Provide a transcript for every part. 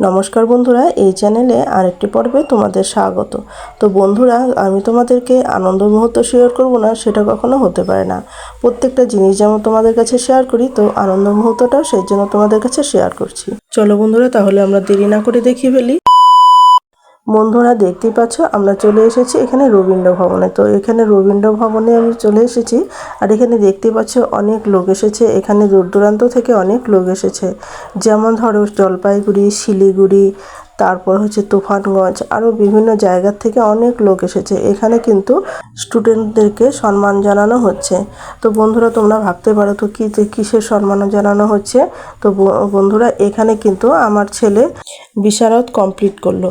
নমস্কার বন্ধুরা, এই চ্যানেলে আরেকটি পর্বে তোমাদের স্বাগত। তো বন্ধুরা, আমি তোমাদেরকে আনন্দ মুহূর্ত শেয়ার করব না, সেটা কখনো হতে পারে না। প্রত্যেকটা জিনিস যেমন তোমাদের কাছে শেয়ার করি, তো আনন্দ মুহূর্তটাও সেই জন্য তোমাদের কাছে শেয়ার করছি। চলো বন্ধুরা, তাহলে আমরা দেরি না করে দেখিয়ে ফেলি। বন্ধুরা দেখতে পাচ্ছ, আমরা চলে এসেছি এখানে রবীন্দ্র ভবনে। তো এখানে রবীন্দ্র ভবনে আমি চলে এসেছি আর এখানে দেখতে পাচ্ছ অনেক লোক এসেছে। এখানে দূর দূরান্ত থেকে অনেক লোক এসেছে। যেমন ধরো জলপাইগুড়ি, শিলিগুড়ি তারপর হচ্ছে তুফানগঞ্জ। আরও বিভিন্ন জায়গার থেকে অনেক লোক এসেছে। এখানে কিন্তু স্টুডেন্টদেরকে সম্মান জানানো হচ্ছে। তো বন্ধুরা, তোমরা ভাবতে পারো তো কী যে কিসের সম্মান জানানো হচ্ছে? তো বন্ধুরা, এখানে কিন্তু আমার ছেলে বিশারদ কমপ্লিট করল।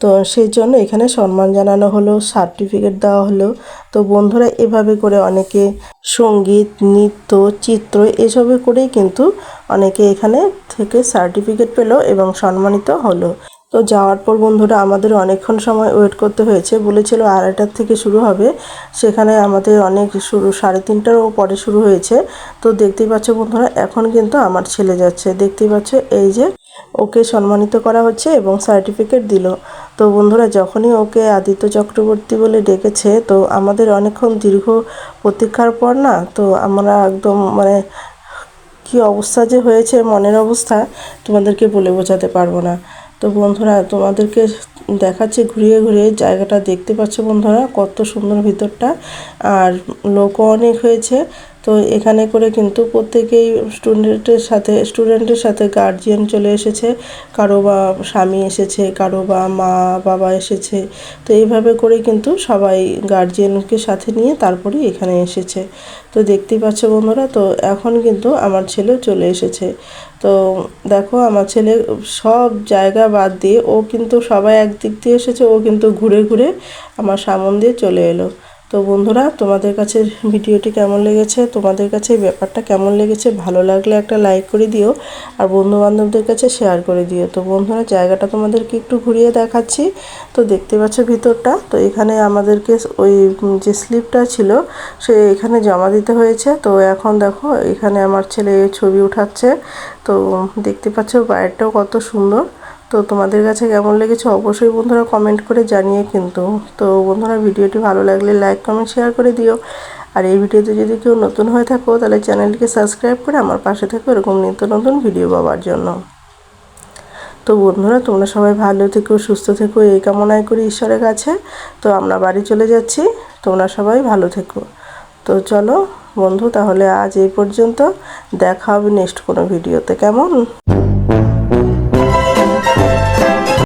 তো সেই জন্য এখানে সম্মান জানানো হলো সার্টিফিকেট দেওয়া হলো। তো বন্ধুরা, এভাবে করে অনেকে সংগীত, নৃত্য, চিত্র এসবে করেই কিন্তু অনেকে এখানে থেকে সার্টিফিকেট পেল এবং সম্মানিত হলো। তো যাওয়ার পর বন্ধুরা আমাদের অনেকক্ষণ সময় ওয়েট করতে হয়েছে। বলেছিল আড়াইটার থেকে শুরু হবে। সেখানে আমাদের অনেক শুরু, সাড়ে তিনটারও পরে শুরু হয়েছে। তো দেখতেই পাচ্ছ বন্ধুরা, এখন কিন্তু আমার ছেলে যাচ্ছে। দেখতেই পাচ্ছ এই যে ওকে সম্মানিত করা হচ্ছে এবং সার্টিফিকেট দিল। তো বন্ধুরা, যখনই ওকে আদিত্য চক্রবর্তী বলে ডেকেছে, তো আমাদের অনেকক্ষণ দীর্ঘ প্রতীক্ষার পর না, তো আমরা একদম মানে কি অবস্থা যে হয়েছে, মনের অবস্থা তোমাদেরকে বলে বোঝাতে পারব না। তো বন্ধুরা, তোমাদেরকে দেখাচ্ছে, ঘুরিয়ে ঘুরিয়ে জায়গাটা দেখতে পাচ্ছ বন্ধুরা, কত সুন্দর ভিতরটা। আর লোকও অনেক হয়েছে। তো এখানে করে কিন্তু প্রত্যেকেই স্টুডেন্টের সাথে স্টুডেন্টের সাথে গার্জিয়ান চলে এসেছে। কারও বা স্বামী এসেছে, কারও বা মা, বাবা এসেছে। তো এইভাবে করে কিন্তু সবাই গার্জিয়ানকে সাথে নিয়ে তারপরে এখানে এসেছে। তো দেখতেই পাচ্ছ বন্ধুরা, তো এখন কিন্তু আমার ছেলে চলে এসেছে। তো দেখো, আমার ছেলে সব জায়গা বাদ দিয়ে ও কিন্তু সবাই একদিক দিয়ে এসেছে, ও কিন্তু ঘুরে ঘুরে আমার সামন দিয়ে চলে এলো। তো বন্ধুরা, তোমাদের কাছে ভিডিওটি কেমন লেগেছে? তোমাদের কাছে ব্যাপারটা কেমন লেগেছে? ভালো লাগলে একটা লাইক করে দিও আর বন্ধু বান্ধবদের কাছে শেয়ার করে দিও। তো বন্ধুরা, জায়গাটা তোমাদেরকে একটু ঘুরিয়ে দেখাচ্ছি। তো দেখতে পাচ্ছ ভিতরটা। তো এখানে আমাদেরকে ওই যে স্লিপটা ছিল, সে এখানে জমা দিতে হয়েছে। তো এখন দেখো, এখানে আমার ছেলে ছবি উঠাচ্ছে। তো দেখতে পাচ্ছ বাইরেটাও কত সুন্দর। তো তোমাদের কাছে কেমন লেগেছে অবশ্যই বন্ধুরা কমেন্ট করে জানিয়ে কিন্তু। তো বন্ধুরা ভিডিওটি ভালো লাগলে লাইক কমেন্ট শেয়ার করে দিও। আর এই ভিডিওতে যদি কেউ নতুন হয়ে থাকো, তাহলে চ্যানেলটিকে সাবস্ক্রাইব করে আমার পাশে থেকো এরকম নিত্য নতুন ভিডিও পাওয়ার জন্য। তো বন্ধুরা, তোমরা সবাই ভালো থেকো, সুস্থ থেকো, এই কামনায় করি ঈশ্বরের কাছে। তো আমরা বাড়ি চলে যাচ্ছি, তোমরা সবাই ভালো থেকো। তো চলো বন্ধু, তাহলে আজ এই পর্যন্ত, দেখা হবে নেক্সট কোনো ভিডিওতে কেমন?